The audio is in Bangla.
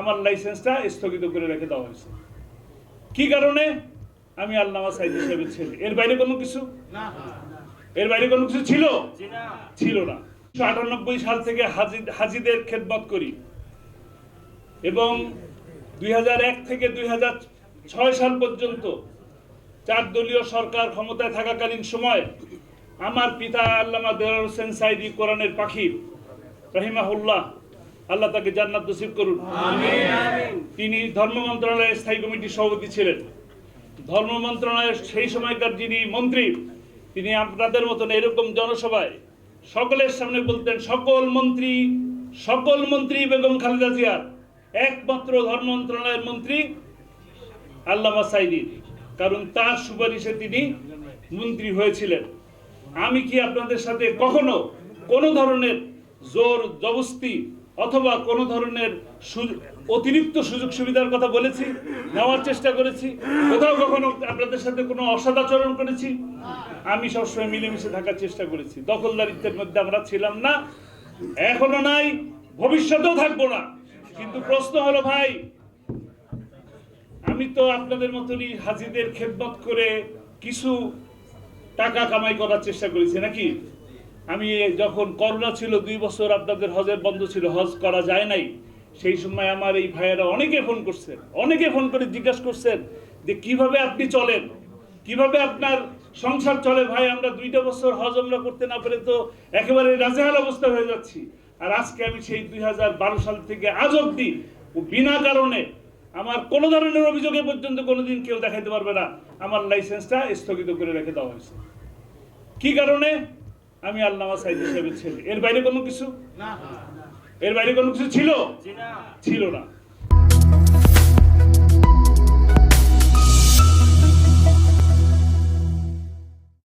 আমার লাইসেন্সটা স্থগিত করে রেখে দেওয়া হয়েছে। কি কারণে? আমি আল্লামা সাইদ হিসেবে ছেলে। এর বাইরে কোনো কিছু? এর বাইরে কোনো কিছু ছিল? ছিল না। আটানব্বই সাল থেকে হাজি হাজিদের খেদমত করি। এবং দুই হাজার এক থেকে দুই ছয় সাল পর্যন্ত চার দলীয় সরকার ক্ষমতায় থাকাকালীন সময় আমার পিতা আল্লামা দেওয়ার হোসেন সাইদি কোরআনের পাখি রহিমাহুল্লাহ আল্লাহ তাকে জান্নাত নসিব করুন। তিনি ধর্ম মন্ত্রণালয়ের স্থায়ী কমিটির সভাপতি ছিলেন। ধর্ম মন্ত্রণালয়ের সেই সময়কার যিনি মন্ত্রী তিনি আপনাদের মতন এরকম জনসভায় সকলের সামনে বলতেন সকল মন্ত্রী সকল মন্ত্রী বেগম খালেদা জিয়ার একমাত্র ধর্ম মন্ত্রণালয়ের মন্ত্রী আল্লামা সাইদি। কারণ তার সুপারিশে তিনি মন্ত্রী হয়েছিলেন। আমি কি আপনাদের সাথে কখনো কোনো ধরনের জোর জবস্তি অথবা কোনো ধরনের অতিরিক্ত সুযোগ সুবিধার কথা বলেছি, নেওয়ার চেষ্টা করেছি, কোথাও কখনো আপনাদের সাথে কোনো অসদাচরণ করেছি, আমি সবসময় মিলেমিশে থাকার চেষ্টা করেছি। দখলদারিত্বের মধ্যে আমরা ছিলাম না, এখনও নাই, ভবিষ্যতেও থাকব না। কিন্তু প্রশ্ন হলো, ভাই, আমি তো আপনাদের মতনই হাজিদের খেদমত করে কিছু টাকা কামাই করার চেষ্টা করেছি, নাকি? আমি যখন করোনা ছিল, দুই বছর আপনাদের হজের বন্ধ ছিল, হজ করা যায় নাই, সেই সময় আমার এই ভাইয়েরা অনেকে ফোন করছেন অনেকে ফোন করে জিজ্ঞাসা করছেন যে কীভাবে আপনি চলেন, কীভাবে আপনার সংসার চলে? ভাই, আমরা দুইটা বছর হজ আমরা করতে না পারে তো একেবারে রাজেহাল অবস্থা হয়ে যাচ্ছি। আর আজকে আমি সেই দুই হাজার বারো সাল থেকে আজ অব্দি বিনা কারণে আমার কোনো ধরনের অভিযোগে পর্যন্ত কোনোদিন কেউ দেখাইতে পারবে না। আমার লাইসেন্সটা স্থগিত করে রেখে দেওয়া হয়েছে। কি কারণে? আমি আল্লামা সাইদ সাহেবের ছেলে। এর বাইরে কোনো কিছু? না। এর বাইরে কোনো কিছু ছিল? ছিল না।